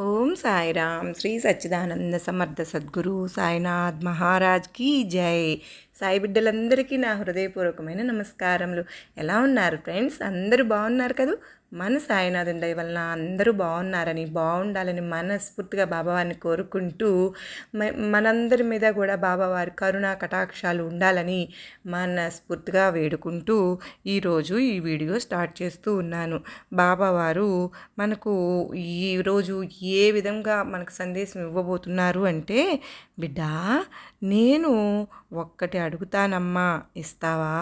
ఓం సాయిరామ్. శ్రీ సచ్చిదానంద సమర్థ సద్గురు సాయినాథ్ మహారాజ్ కీ జై. సాయి బిడ్డలందరికీ నా హృదయపూర్వకమైన నమస్కారములు. ఎలా ఉన్నారు ఫ్రెండ్స్? అందరూ బాగున్నారు కదా? మన సాయినాథుని దయ వలన అందరూ బాగున్నారని బాగుండాలని మనస్ఫూర్తిగా బాబావారిని కోరుకుంటూ మ- మనందరి మీద కూడా బాబావారి కరుణా కటాక్షాలు ఉండాలని మనస్ఫూర్తిగా వేడుకుంటూ ఈరోజు ఈ వీడియో స్టార్ట్ చేస్తూ ఉన్నాను. బాబావారు మనకు ఈరోజు ఏ విధంగా మనకు సందేశం ఇవ్వబోతున్నారు అంటే బిడ్డ నేను ఒక్కటి అడుగుతానమ్మా ఇస్తావా?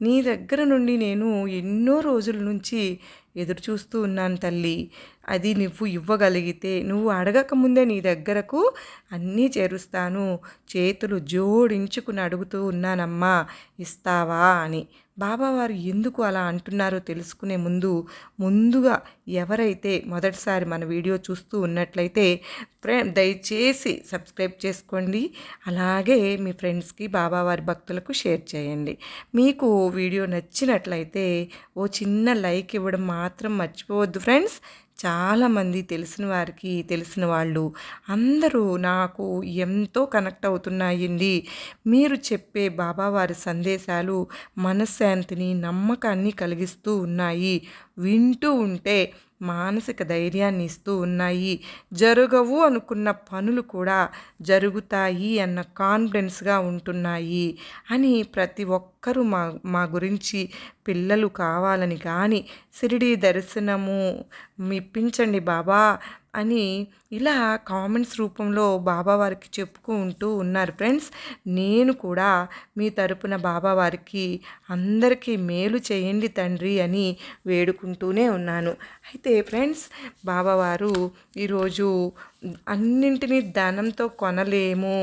నీ దగ్గర నుండి నేను ఎన్నో రోజుల నుంచి ఎదురు చూస్తూ ఉన్నాను తల్లి. అది నువ్వు ఇవ్వగలిగితే నువ్వు అడగకముందే నీ దగ్గరకు అన్నీ చేరుస్తాను. చేతులు జోడించుకుని అడుగుతూ ఉన్నానమ్మా ఇస్తావా అని బాబావారు ఎందుకు అలా అంటున్నారో తెలుసుకునే ముందు ముందుగా ఎవరైతే మొదటిసారి మన వీడియో చూస్తూ ఉన్నట్లయితే ఫ్రెండ్ దయచేసి సబ్స్క్రైబ్ చేసుకోండి. అలాగే మీ ఫ్రెండ్స్కి బాబావారి భక్తులకు షేర్ చేయండి. మీకు వీడియో నచ్చినట్లయితే ఓ చిన్న లైక్ ఇవ్వడం మాత్రం మర్చిపోవద్దు ఫ్రెండ్స్. చాలామంది తెలిసిన వారికి తెలిసిన వాళ్ళు అందరూ నాకు ఎంతో కనెక్ట్ అవుతున్నాయండి. మీరు చెప్పే బాబావారి సందేశాలు మనశ్శాంతిని నమ్మకాన్ని కలిగిస్తూ ఉన్నాయి. వింటూ ఉంటే మానసిక ధైర్యాన్ని ఇస్తూ ఉన్నాయి. జరగవు అనుకున్న పనులు కూడా జరుగుతాయి అన్న కాన్ఫిడెన్స్గా ఉంటున్నాయి అని ప్రతి ఒక్కరూ మా మా గురించి పిల్లలు కావాలని కానీ సిరిడి దర్శనము ఇప్పించండి బాబా అని ఇలా కామెంట్స్ రూపంలో బాబావారికి చెప్పుకుంటూ ఉన్నారు. ఫ్రెండ్స్ నేను కూడా మీ తరపున బాబావారికి అందరికీ మేలు చేయండి తండ్రి అని వేడుకుంటూనే ఉన్నాను. అయితే ఫ్రెండ్స్ బాబావారు ఈరోజు అన్నింటినీ ధనంతో కొనలేము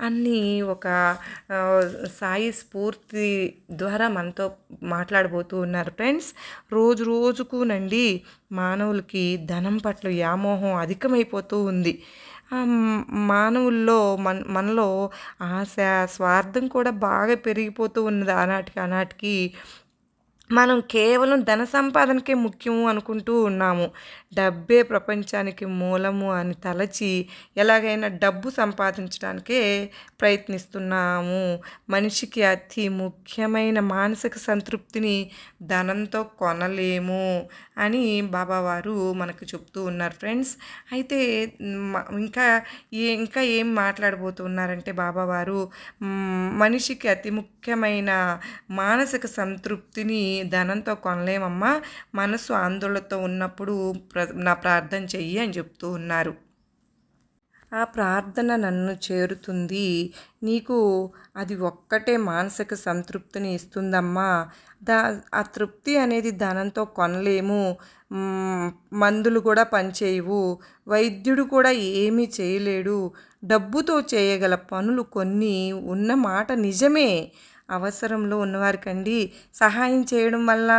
అని ఒక సాయి స్ఫూర్తి ద్వారా మనతో మాట్లాడబోతూ ఉన్నారు. ఫ్రెండ్స్ రోజు రోజుకు నండి మానవులకి ధనం పట్ల వ్యామోహం అధికమైపోతూ ఉంది. మానవుల్లో మన మనలో ఆశ స్వార్థం కూడా బాగా పెరిగిపోతూ ఉన్నది ఆనాటికి ఆనాటికి. మనం కేవలం ధన సంపాదనకే ముఖ్యము అనుకుంటూ ఉన్నాము. డబ్బే ప్రపంచానికి మూలము అని తలచి ఎలాగైనా డబ్బు సంపాదించడానికే ప్రయత్నిస్తున్నాము. మనిషికి అతి ముఖ్యమైన మానసిక సంతృప్తిని ధనంతో కొనలేము అని బాబావారు మనకు చెప్తూ ఉన్నారు ఫ్రెండ్స్. అయితే ఇంకా ఏ ఇంకా ఏం మాట్లాడబోతున్నారంటే బాబావారు మనిషికి అతి ముఖ్యమైన మానసిక సంతృప్తిని ధనంతో కొనలేమమ్మా. మనసు ఆందోళనతో ఉన్నప్పుడు ప్ర నా ప్రార్థన చెయ్యి అని చెప్తూ ఉన్నారు. ఆ ప్రార్థన నన్ను చేరుతుంది. నీకు అది ఒక్కటే మానసిక సంతృప్తిని ఇస్తుందమ్మా. దా ఆ తృప్తి అనేది ధనంతో కొనలేము. మందులు కూడా పనిచేయవు. వైద్యుడు కూడా ఏమీ చేయలేడు. డబ్బుతో చేయగల పనులు కొన్ని. ఉన్న మాట నిజమే. అవసరంలో ఉన్నవారికండి. సహాయం చేయడం వల్ల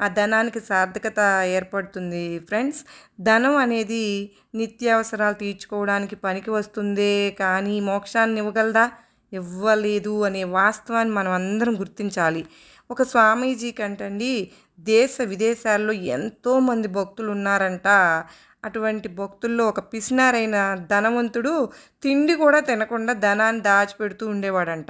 ఆ ధనానికి సార్థకత ఏర్పడుతుంది. ఫ్రెండ్స్ ధనం అనేది నిత్యావసరాలు తీర్చుకోవడానికి పనికి వస్తుందే కానీ మోక్షాన్ని ఇవ్వగలదా? ఇవ్వలేదు అనే వాస్తవాన్ని మనం అందరం గుర్తించాలి. ఒక స్వామీజీ కంటండి దేశ విదేశాల్లో ఎంతోమంది భక్తులు ఉన్నారంట అటువంటి భక్తుల్లో ఒక పిసినారైన ధనవంతుడు తిండి కూడా తినకుండా ధనాన్ని దాచిపెడుతూ ఉండేవాడంట.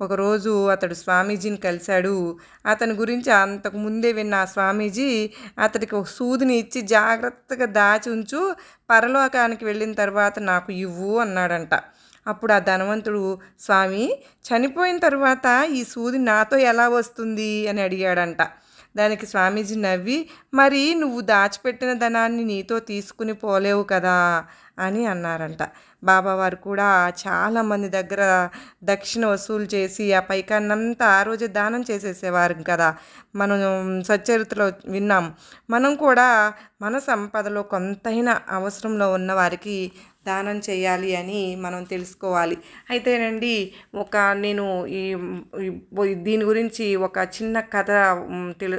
ఒకరోజు అతడు స్వామీజీని కలిశాడు. అతని గురించి అంతకు ముందే విన్న ఆ స్వామీజీ అతడికి ఒక సూదిని ఇచ్చి జాగ్రత్తగా దాచి ఉంచు పరలోకానికి వెళ్ళిన తర్వాత నాకు ఇవ్వు అన్నాడంట. అప్పుడు ఆ ధనవంతుడు స్వామి చనిపోయిన తర్వాత ఈ సూది నాతో ఎలా వస్తుంది? అని అడిగాడంట. దానికి స్వామీజీ నవ్వి మరి నువ్వు దాచిపెట్టిన ధనాన్ని నీతో తీసుకుని పోలేవు కదా అని అన్నారంట. బాబావారు కూడా చాలామంది దగ్గర దక్షిణ వసూలు చేసి ఆ పైకన్నంతా ఆ రోజు దానం చేసేసేవారు కదా. మనం సచ్చరిత్రలో విన్నాం. మనం కూడా మన సంపదలో కొంతైనా అవసరంలో ఉన్న వారికి దానం చేయాలి అని మనం తెలుసుకోవాలి. అయితేనండి ఒక నేను ఈ దీని గురించి ఒక చిన్న కథ తెలు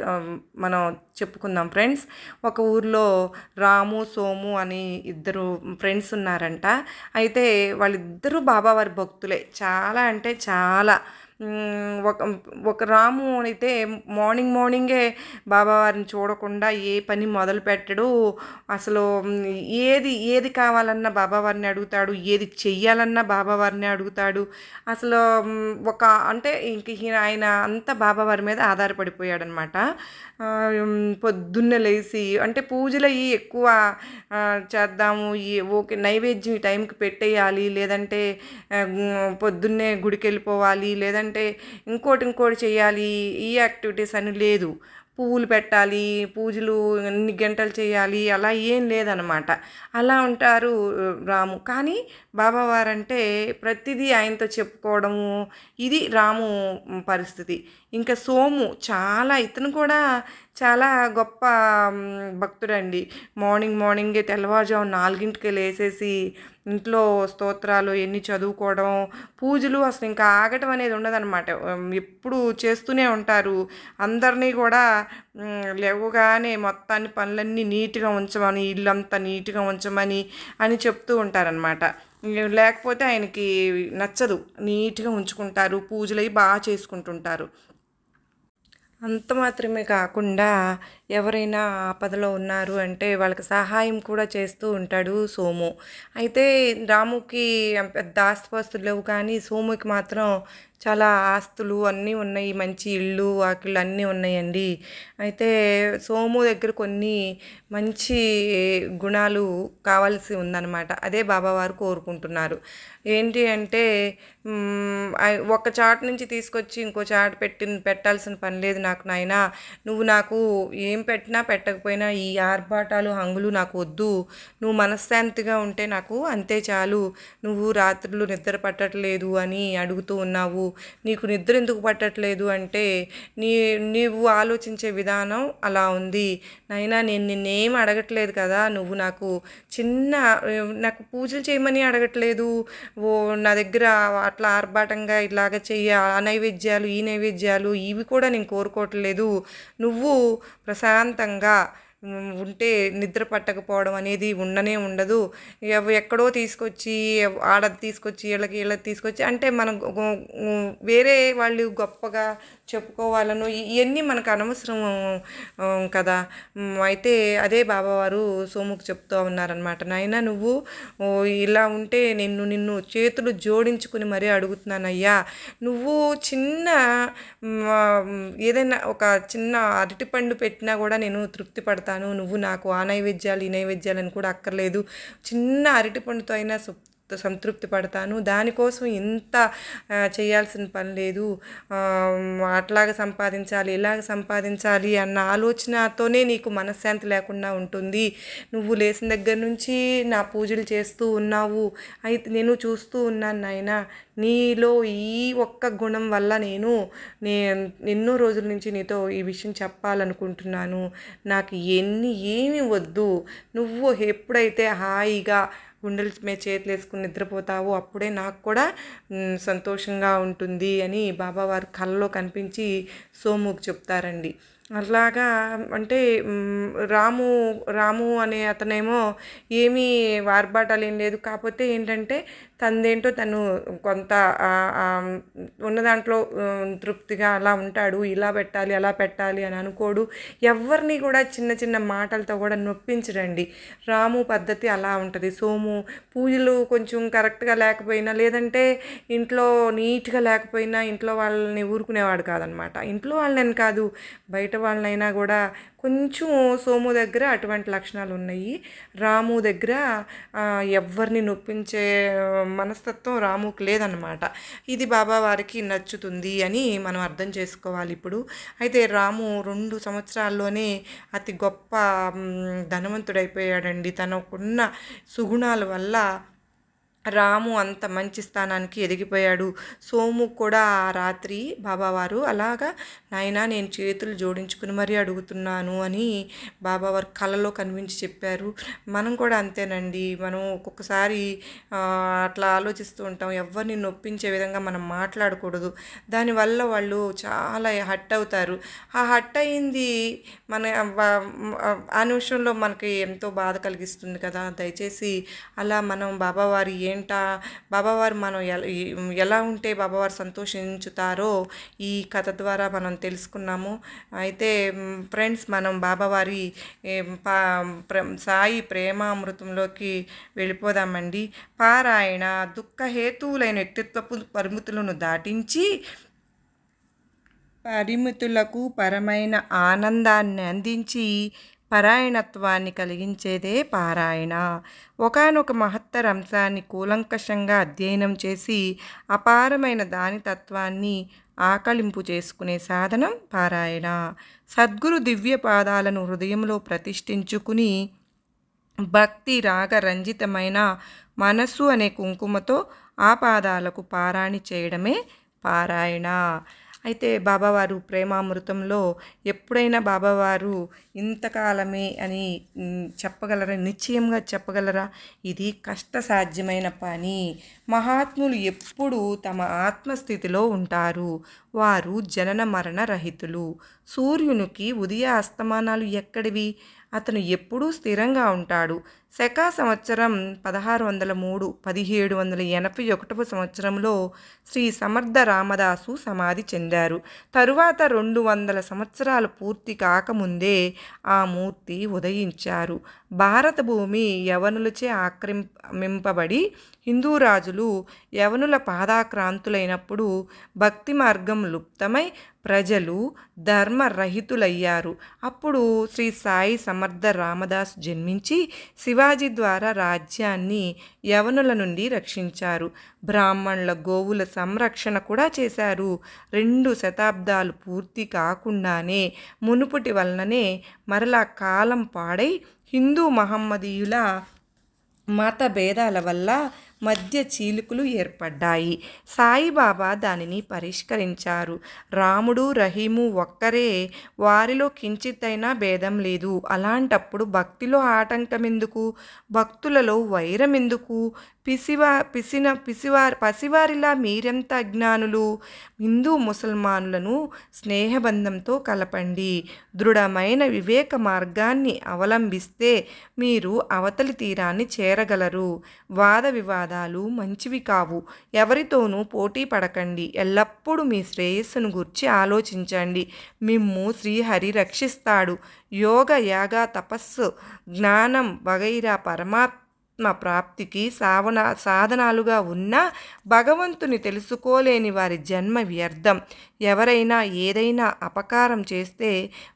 మనం చెప్పుకుందాం. ఫ్రెండ్స్ ఒక ఊర్లో రాము సోము అని ఇద్దరు ఫ్రెండ్స్ ఉన్నారంట. అయితే వాళ్ళిద్దరూ బాబావారి భక్తులే. చాలా అంటే చాలా. ఒక ఒక రాము అయితే మార్నింగ్ మార్నింగే బాబావారిని చూడకుండా ఏ పని మొదలు పెట్టడు. అసలు ఏది ఏది కావాలన్నా బాబావారిని అడుగుతాడు. ఏది చెయ్యాలన్నా బాబావారిని అడుగుతాడు. అసలు ఒక అంటే ఇంక ఆయన అంతా బాబావారి మీద ఆధారపడిపోయాడనమాట. పొద్దున్నే లేచి అంటే పూజలు అవి ఎక్కువ చేద్దాము ఓకే నైవేద్యం ఈ టైంకి పెట్టేయాలి. లేదంటే పొద్దున్నే గుడికి వెళ్ళిపోవాలి లేదంటే ఇంకోటి ఇంకోటి చేయాలి ఈ యాక్టివిటీస్ అని లేదు. పువ్వులు పెట్టాలి పూజలు ఎన్ని గంటలు చేయాలి అలా ఏం లేదనమాట. అలా ఉంటారు రాము. కానీ బాబావారంటే ప్రతిదీ ఆయనతో చెప్పుకోవడము ఇది రాము పరిస్థితి. ఇంకా సోము చాలా ఇతను కూడా చాలా గొప్ప భక్తుడండి. మార్నింగ్ మార్నింగే తెల్లవారుజాము నాలుగింటికి లేసేసి ఇంట్లో స్తోత్రాలు ఎన్ని చదువుకోవడం పూజలు అసలు ఇంకా ఆగటం అనేది ఉండదన్నమాట. ఎప్పుడు చేస్తూనే ఉంటారు. అందరినీ కూడా లేవగానే మొత్తాన్ని పనులన్నీ నీట్గా ఉంచమని ఇల్లంతా నీట్గా ఉంచమని అని చెప్తూ ఉంటారనమాట లేకపోతే ఆయనకి నచ్చదు. నీట్గా ఉంచుకుంటారు పూజలు అవి బాగా చేసుకుంటుంటారు. అంత మాత్రమే కాకుండా ఎవరైనా ఆపదలో ఉన్నారు అంటే వాళ్ళకి సహాయం కూడా చేస్తూ ఉంటాడు సోము. అయితే రాముకి పెద్ద ఆస్తిపాస్తులు లేవు కానీ సోముకి మాత్రం చాలా ఆస్తులు అన్నీ ఉన్నాయి మంచి ఇళ్ళు వాకిళ్ళు అన్నీ ఉన్నాయండి. అయితే సోము దగ్గర కొన్ని మంచి గుణాలు కావాల్సి ఉందన్నమాట. అదే బాబావారు కోరుకుంటున్నారు. ఏంటి అంటే ఒక చాట్ నుంచి తీసుకొచ్చి ఇంకో చాట్ పెట్టి పెట్టాల్సిన పని లేదు నాకు నాయన. నువ్వు నాకు ఏం పెట్టినా పెట్టకపోయినా ఈ ఆర్భాటాలు హంగులు నాకు వద్దు. నువ్వు మనశ్శాంతిగా ఉంటే నాకు అంతే చాలు. నువ్వు రాత్రులు నిద్ర పట్టట్లేదు అని అడుగుతూ ఉన్నావు. నీకు నిద్ర ఎందుకు పట్టట్లేదు అంటే నీ నీవు ఆలోచించే విధానం అలా ఉంది. నైనా నేను నిన్నేం అడగట్లేదు కదా నువ్వు నాకు చిన్న నాకు పూజలు చేయమని అడగట్లేదు. ఓ నా దగ్గర అట్లా ఆర్భాటంగా ఇలాగ చెయ్యి ఆ నైవేద్యాలు ఈ నైవేద్యాలు ఇవి కూడా నేను కోరుకోవట్లేదు. నువ్వు ప్రశాంతంగా ఉంటే నిద్ర పట్టకపోవడం అనేది ఉండనే ఉండదు. ఎవ- ఎక్కడో తీసుకొచ్చి ఆడది ఆడ తీసుకొచ్చి వీళ్ళకి వీళ్ళకి తీసుకొచ్చి అంటే మనం వేరే వాళ్ళు గొప్పగా చెప్పుకోవాలను. ఇవన్నీ మనకు అనవసరం కదా. అయితే అదే బాబావారు సోముకు చెప్తూ ఉన్నారనమాట నాయన నువ్వు ఓ, ఇలా ఉంటే నిన్ను నిన్ను చేతులు జోడించుకుని మరీ అడుగుతున్నానయ్యా. నువ్వు చిన్న ఏదైనా ఒక చిన్న అరటిపండు పెట్టినా కూడా నేను తృప్తి పడతాను. నువ్వు నాకు ఆ నైవేద్యాలు ఈ నైవేద్యాలు అని కూడా అక్కర్లేదు. చిన్న అరటిపండుతో అయినా సంతృప్తి పడతాను? దానికోసం ఇంత చేయాల్సిన పని లేదు. అట్లాగ సంపాదించాలి ఇలాగ సంపాదించాలి అన్న ఆలోచనతోనే నీకు మనశ్శాంతి లేకుండా ఉంటుంది. నువ్వు లేచిన దగ్గర నుంచి నా పూజలు చేస్తూ ఉన్నావు. అయితే నేను చూస్తూ ఉన్నాను నాయన. నీలో ఈ ఒక్క గుణం వల్ల నేను నే ఎన్నో రోజుల నుంచి నీతో ఈ విషయం చెప్పాలనుకుంటున్నాను. నాకు ఎన్ని ఏమి వద్దు. నువ్వు ఎప్పుడైతే హాయిగా గుండెల మీద చేతులు వేసుకుని నిద్రపోతావో అప్పుడే నాకు కూడా సంతోషంగా ఉంటుంది అని బాబావారు కళ్ళలో కనిపించి సోముకు చెప్తారండి. అలాగా అంటే రాము రాము అనే అతనేమో ఏమీ వార్బాటాలు ఏం లేదు. కాకపోతే ఏంటంటే తనదేంటో తను కొంత ఉన్న దాంట్లో తృప్తిగా అలా ఉంటాడు ఇలా పెట్టాలి అలా పెట్టాలి అని అనుకోడు. ఎవరిని కూడా చిన్న చిన్న మాటలతో కూడా నొప్పించడండి. రాము పద్ధతి అలా ఉంటుంది. సోము పూజలు కొంచెం కరెక్ట్గా లేకపోయినా లేదంటే ఇంట్లో నీట్గా లేకపోయినా ఇంట్లో వాళ్ళని ఊరుకునేవాడు కాదనమాట. ఇంట్లో వాళ్ళని కాదు బయట వాళ్ళనైనా కూడా కొంచెం సోము దగ్గర అటువంటి లక్షణాలు ఉన్నాయి రాము దగ్గర ఎవరిని నొప్పించే మనస్తత్వం రాముకు లేదనమాట ఇది బాబా వారికి నచ్చుతుంది అని మనం అర్థం చేసుకోవాలి ఇప్పుడు. అయితే రాము రెండు సంవత్సరాల్లోనే అతి గొప్ప ధనవంతుడైపోయాడండి. తనకున్న సుగుణాల వల్ల రాము అంత మంచి స్థానానికి ఎదిగిపోయాడు. సోము కూడా ఆ రాత్రి బాబావారు అలాగా నాయనా నేను చేతులు జోడించుకుని మరీ అడుగుతున్నాను అని బాబావారు కళలో కనిపించి చెప్పారు. మనం కూడా అంతేనండి. మనం ఒక్కొక్కసారి అట్లా ఆలోచిస్తూ ఉంటాం. ఎవరిని నొప్పించే విధంగా మనం మాట్లాడకూడదు. దానివల్ల వాళ్ళు చాలా హట్ అవుతారు. ఆ హట్ అయింది మన ఆ నిమిషంలో మనకి ఎంతో బాధ కలిగిస్తుంది కదా. దయచేసి అలా మనం బాబావారి ఏంటా బాబావారు మనం ఎలా ఎలా ఉంటే బాబావారు సంతోషించుతారో ఈ కథ ద్వారా మనం తెలుసుకున్నాము. అయితే ఫ్రెండ్స్ మనం బాబావారి పా ప్ర సాయి ప్రేమామృతంలోకి వెళ్ళిపోదామండి. పారాయణ దుఃఖహేతువులైన వ్యక్తిత్వపు పరిమితులను దాటించి పరిమితులకు పరమైన ఆనందాన్ని అందించి పరాయణత్వాన్ని కలిగించేదే పారాయణ. ఒకానొక మహత్తర అంశాన్ని కూలంకషంగా అధ్యయనం చేసి అపారమైన దాని తత్వాన్ని ఆకలింపు చేసుకునే సాధనం పారాయణ. సద్గురు దివ్య పాదాలను హృదయంలో ప్రతిష్ఠించుకుని భక్తి రాగ రంజితమైన మనస్సు అనే కుంకుమతో ఆ పాదాలకు పారాణి చేయడమే పారాయణ. అయితే బాబావారు ప్రేమామృతంలో ఎప్పుడైనా బాబావారు ఇంతకాలమే అని చెప్పగలరా? నిశ్చయంగా చెప్పగలరా? ఇది కష్ట సాధ్యమైన పని. మహాత్ములు ఎప్పుడూ తమ ఆత్మస్థితిలో ఉంటారు. వారు జనన మరణ రహితులు. సూర్యునికి ఉదయ అస్తమానాలు ఎక్కడివి? అతను ఎప్పుడూ స్థిరంగా ఉంటాడు. శకా సంవత్సరం పదహారు వందల మూడు పదిహేడు వందల ఎనభై ఒకటవ సంవత్సరంలో శ్రీ సమర్థ రామదాసు సమాధి చెందారు. తరువాత రెండు వందల సంవత్సరాలు పూర్తి కాకముందే ఆ మూర్తి ఉదయించారు. భారత భూమి యవనులచే ఆక్రమింపబడి హిందూ రాజులు యవనుల పాదాక్రాంతులైనప్పుడు భక్తి మార్గం లుప్తమై ప్రజలు ధర్మరహితులయ్యారు. అప్పుడు శ్రీ సాయి సమర్థ రామదాస్ జన్మించి శివాజీ ద్వారా రాజ్యాన్ని యవనుల నుండి రక్షించారు. బ్రాహ్మణుల గోవుల సంరక్షణ కూడా చేశారు. రెండు శతాబ్దాలు పూర్తి కాకుండానే మునుపటి వలననే మరలా కాలం పాడై హిందూ మహమ్మదీయుల మత భేదాల వల్ల మధ్య చీలికలు ఏర్పడ్డాయి. సాయిబాబా దానిని పరిష్కరించారు. రాముడు రహీము ఒక్కరే వారిలో కించిత్తైనా భేదం లేదు. అలాంటప్పుడు భక్తిలో ఆటంకం ఎందుకు భక్తులలో వైరం ఎందుకు పిసివా పిసిన పిసివారి పసివారిలా మీరెంత అజ్ఞానులు? హిందూ ముసల్మానులను స్నేహబంధంతో కలపండి. దృఢమైన వివేక మార్గాన్ని అవలంబిస్తే మీరు అవతలి తీరాన్ని చేరగలరు. వాద వివాదాలు మంచివి కావు. ఎవరితోనూ పోటీ పడకండి. ఎల్లప్పుడూ మీ శ్రేయస్సును గురించి ఆలోచించండి. మిమ్ము శ్రీహరి రక్షిస్తాడు. యోగ యాగ తపస్సు జ్ఞానం వగైరా పరమాత్మ ఆత్మ ప్రాప్తికి సావన సాధనాలుగా ఉన్న భగవంతుని తెలుసుకోలేని వారి జన్మ వ్యర్థం. ఎవరైనా ఏదైనా అపకారం చేస్తే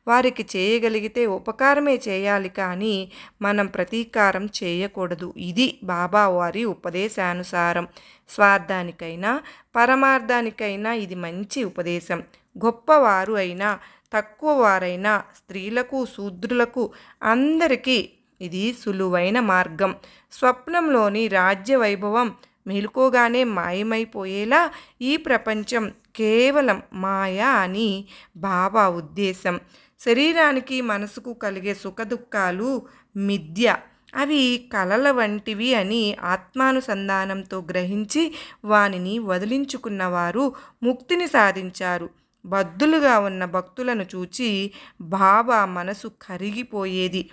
వారికి చేయగలిగితే ఉపకారమే చేయాలి కానీ మనం ప్రతీకారం చేయకూడదు. ఇది బాబా వారి ఉపదేశానుసారం. స్వార్థానికైనా పరమార్థానికైనా ఇది మంచి ఉపదేశం. గొప్పవారు అయినా తక్కువ వారైనా స్త్రీలకు శూద్రులకు అందరికీ ఇది సులువైన మార్గం. స్వప్నంలోని రాజ్య వైభవం మెలుకోగానే మాయమైపోయేలా ఈ ప్రపంచం కేవలం మాయ అని బాబా ఉద్దేశం. శరీరానికి మనసుకు కలిగే సుఖదుఖాలు మిథ్య అవి కలల వంటివి అని ఆత్మానుసంధానంతో గ్రహించి వానిని వదిలించుకున్నవారు ముక్తిని సాధించారు. బద్దులుగా ఉన్న భక్తులను చూచి బాబా మనసు కరిగిపోయేది.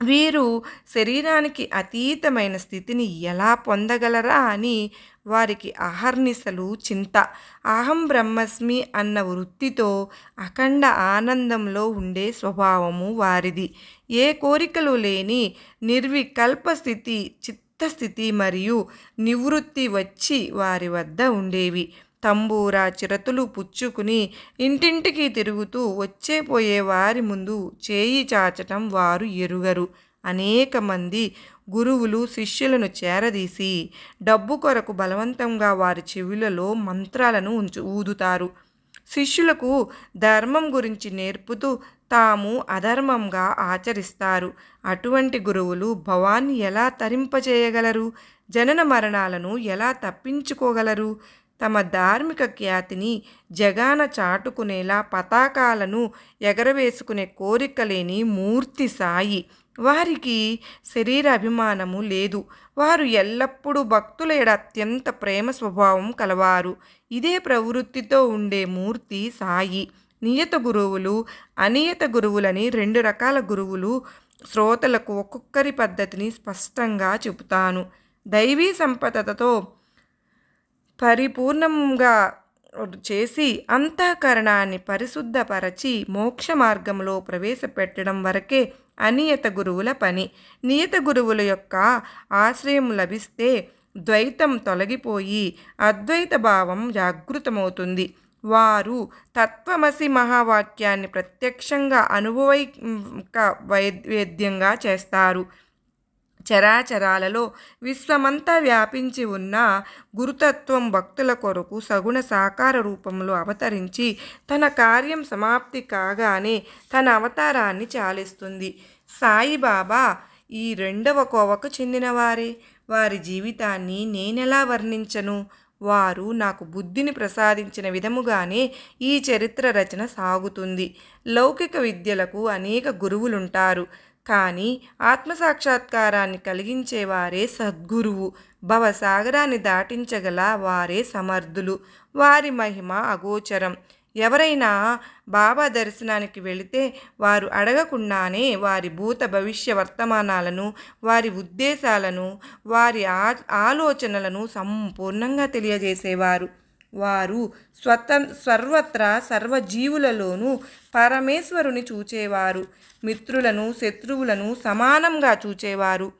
వీరు శరీరానికి అతీతమైన స్థితిని ఎలా పొందగలరా అని వారికి అహర్నిశలు చింత. అహం బ్రహ్మస్మి అన్న వృత్తితో అఖండ ఆనందంలో ఉండే స్వభావము వారిది. ఏ కోరికలు లేని నిర్వికల్ప స్థితి చిత్తస్థితి మరియు నివృత్తి వచ్చి వారి వద్ద ఉండేవి. తంబూరా చిరతులు పుచ్చుకుని ఇంటింటికి తిరుగుతూ వచ్చే పోయే వారి ముందు చేయి చాచటం వారు ఎరుగరు. అనేక మంది గురువులు శిష్యులను చేరదీసి డబ్బు కొరకు బలవంతంగా వారి చెవులలో మంత్రాలను ఉంచు ఊదుతారు. శిష్యులకు ధర్మం గురించి నేర్పుతూ తాము అధర్మంగా ఆచరిస్తారు. అటువంటి గురువులు భవాన్ని ఎలా తరింపచేయగలరు జనన మరణాలను ఎలా తప్పించుకోగలరు? తమ ధార్మిక ఖ్యాతిని జగాన చాటుకునేలా పతాకాలను ఎగరవేసుకునే కోరిక లేని మూర్తి సాయి. వారికి శరీర అభిమానము లేదు. వారు ఎల్లప్పుడూ భక్తుల ఎడ అత్యంత ప్రేమ స్వభావం కలవారు. ఇదే ప్రవృత్తితో ఉండే మూర్తి సాయి. నియత గురువులు అనియత గురువులని రెండు రకాల గురువులు శ్రోతలకు ఒక్కొక్కరి పద్ధతిని స్పష్టంగా చెబుతాను. దైవీ సంపదతో పరిపూర్ణంగా చేసి అంతఃకరణాన్ని పరిశుద్ధపరచి మోక్ష మార్గంలో ప్రవేశపెట్టడం వరకే అనియత గురువుల పని. నియత గురువుల యొక్క ఆశ్రయం లభిస్తే ద్వైతం తొలగిపోయి అద్వైత భావం జాగృతమవుతుంది. వారు తత్వమసి మహావాక్యాన్ని ప్రత్యక్షంగా అనుభవైక వైద్యంగా చేస్తారు. చరాచరాలలో విశ్వమంతా వ్యాపించి ఉన్న గురుతత్వం భక్తుల కొరకు సగుణ సాకార రూపంలో అవతరించి తన కార్యం సమాప్తి కాగానే తన అవతారాన్ని చాలిస్తుంది. సాయిబాబా ఈ రెండవ కోవకు చెందినవారే. వారి జీవితాన్ని నేనెలా వర్ణించను? వారు నాకు బుద్ధిని ప్రసాదించిన విధముగానే ఈ చరిత్ర రచన సాగుతుంది. లౌకిక విద్యలకు అనేక గురువులుంటారు. కానీ ఆత్మసాక్షాత్కారాన్ని కలిగించేవారే సద్గురువు. భవసాగరాన్ని దాటించగల వారే సమర్థులు. వారి మహిమ అగోచరం. ఎవరైనా బాబా దర్శనానికి వెళితే వారు అడగకుండానే వారి భూత భవిష్య వర్తమానాలను వారి ఉద్దేశాలను వారి ఆ ఆలోచనలను సంపూర్ణంగా తెలియజేసేవారు. వారు స్వతం సర్వత్రా సర్వజీవులలోనూ పరమేశ్వరుని చూచేవారు. మిత్రులను శత్రువులను సమానంగా చూచేవారు.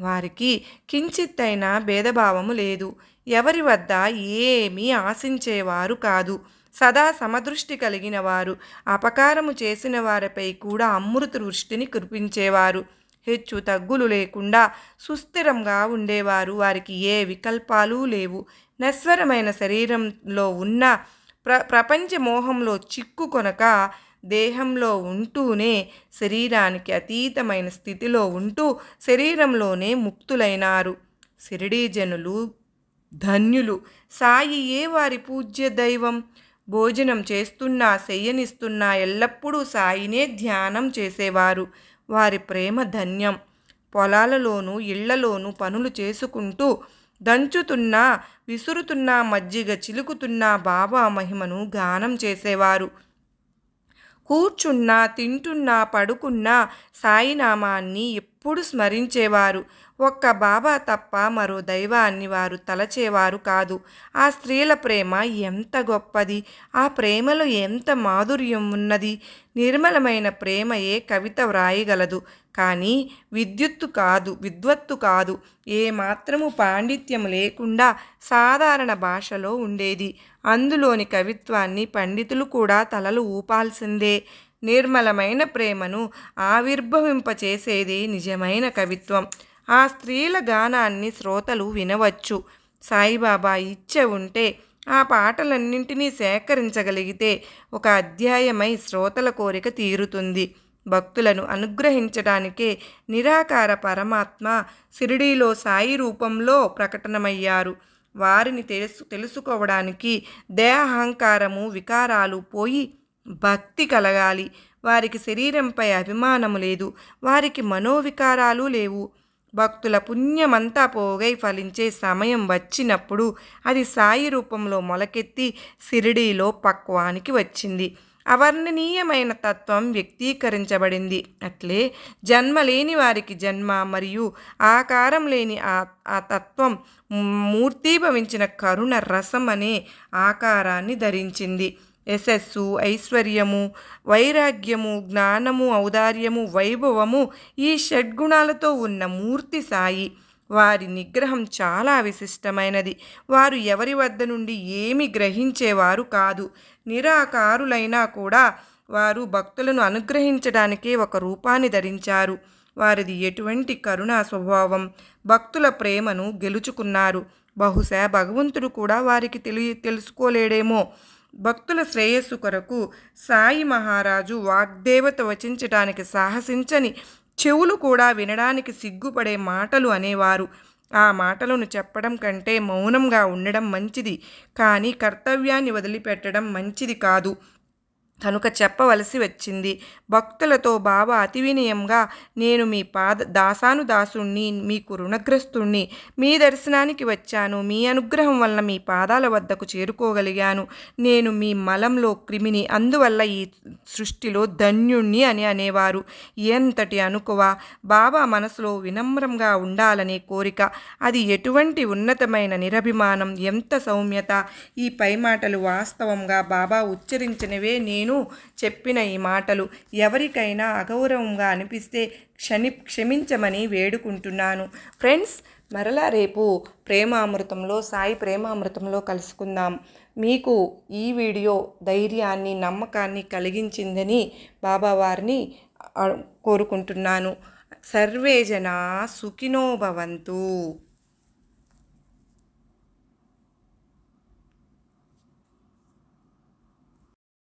వారికి కించిత్తైన భేదభావము లేదు. ఎవరి వద్ద ఏమీ ఆశించేవారు కాదు. సదా సమదృష్టి కలిగిన వారు. అపకారము చేసిన వారిపై కూడా అమృత దృష్టిని కురిపించేవారు. హెచ్చు తగ్గులు లేకుండా సుస్థిరంగా ఉండేవారు. వారికి ఏ వికల్పాలు లేవు. నశ్వరమైన శరీరంలో ఉన్న ప్ర ప్రపంచ మోహంలో చిక్కు కొనక దేహంలో ఉంటూనే శరీరానికి అతీతమైన స్థితిలో ఉంటూ శరీరంలోనే ముక్తులైనారు. శిరిడీ జనులు ధన్యులు సాయియే వారి పూజ్య దైవం? భోజనం చేస్తున్నా శయ్యనిస్తున్నా ఎల్లప్పుడూ సాయినే ధ్యానం చేసేవారు. వారి ప్రేమ ధన్యం. పొలాలలోనూ ఇళ్ళలోనూ పనులు చేసుకుంటూ దంచుతున్నా విసురుతున్నా మజ్జిగ చిలుకుతున్నా బాబా మహిమను గానం చేసేవారు. కూర్చున్నా తింటున్నా పడుకున్నా సాయినామాన్ని ఎప్పుడు స్మరించేవారు? ఒక్క బాబా తప్ప మరో దైవాన్ని వారు తలచేవారు కాదు. ఆ స్త్రీల ప్రేమ ఎంత గొప్పది? ఆ ప్రేమలో ఎంత మాధుర్యం ఉన్నది? నిర్మలమైన ప్రేమ ఏ కవిత వ్రాయగలదు. కానీ విద్యుత్తు కాదు విద్వత్తు కాదు. ఏ మాత్రము పాండిత్యం లేకుండా సాధారణ భాషలో ఉండేది. అందులోని కవిత్వాన్ని పండితులు కూడా తలలు ఊపాల్సిందే. నిర్మలమైన ప్రేమను ఆవిర్భవింపచేసేది నిజమైన కవిత్వం. ఆ స్త్రీల గానాన్ని శ్రోతలు వినవచ్చు. సాయిబాబా ఇచ్చ ఉంటే ఆ పాటలన్నింటినీ సేకరించగలిగితే ఒక అధ్యాయమై శ్రోతల కోరిక తీరుతుంది. భక్తులను అనుగ్రహించడానికే నిరాకార పరమాత్మ సిరిడీలో సాయి రూపంలో ప్రకటనమయ్యారు. వారిని తెలుసు తెలుసుకోవడానికి దేహాహంకారము వికారాలు పోయి భక్తి కలగాలి. వారికి శరీరంపై అభిమానము లేదు. వారికి మనోవికారాలు లేవు. భక్తుల పుణ్యమంతా పోగై ఫలించే సమయం వచ్చినప్పుడు అది సాయి రూపంలో మొలకెత్తి సిరిడీలో పక్వానికి వచ్చింది. అవర్ణనీయమైన తత్వం వ్యక్తీకరించబడింది. అట్లే జన్మ లేని వారికి జన్మ మరియు ఆకారం లేని ఆ ఆ తత్వం మూర్తీభవించిన కరుణ రసం అనే ఆకారాన్ని ధరించింది. యశస్సు ఐశ్వర్యము వైరాగ్యము జ్ఞానము ఔదార్యము వైభవము ఈ షడ్గుణాలతో ఉన్న మూర్తి సాయి వారి నిగ్రహం చాలా విశిష్టమైనది వారు ఎవరి వద్ద నుండి ఏమి గ్రహించేవారు కాదు నిరాకారులైనా కూడా వారు భక్తులను అనుగ్రహించడానికే ఒక రూపాన్ని ధరించారు వారిది ఎటువంటి కరుణా స్వభావం భక్తుల ప్రేమను గెలుచుకున్నారు బహుశా భగవంతుడు కూడా వారికి తెలి తెలుసుకోలేడేమో భక్తుల శ్రేయస్సు కొరకు సాయి మహారాజు వాగ్దేవత వచించటానికి సాహసించని చెవులు కూడా వినడానికి సిగ్గుపడే మాటలు అనేవారు. ఆ మాటలను చెప్పడం కంటే మౌనంగా ఉండడం మంచిది. కానీ కర్తవ్యాన్ని వదిలిపెట్టడం మంచిది కాదు. కనుక చెప్పవలసి వచ్చింది. భక్తులతో బాబా అతి వినయంగా నేను మీ పాద దాసాను దాసుణ్ణి మీకు రుణగ్రస్తుణ్ణి మీ దర్శనానికి వచ్చాను. మీ అనుగ్రహం వల్ల మీ పాదాల వద్దకు చేరుకోగలిగాను. నేను మీ మలంలో క్రిమిని అందువల్ల ఈ సృష్టిలో ధన్యుణ్ణి అని అనేవారు. ఎంతటి అనుకువ? బాబా మనసులో వినమ్రంగా ఉండాలనే కోరిక. అది ఎటువంటి ఉన్నతమైన నిరభిమానం? ఎంత సౌమ్యత? ఈ పై మాటలు వాస్తవంగా బాబా ఉచ్చరించినవే నేను చెప్పిన ఈ మాటలు ఎవరికైనా అగౌరవంగా అనిపిస్తే క్షమి క్షమించమని వేడుకుంటున్నాను. ఫ్రెండ్స్ మరలా రేపు ప్రేమామృతంలో సాయి ప్రేమామృతంలో కలుసుకుందాం. మీకు ఈ వీడియో ధైర్యాన్ని నమ్మకాన్ని కలిగించిందని బాబా వారిని కోరుకుంటున్నాను. సర్వే జనా సుఖినోభవంతు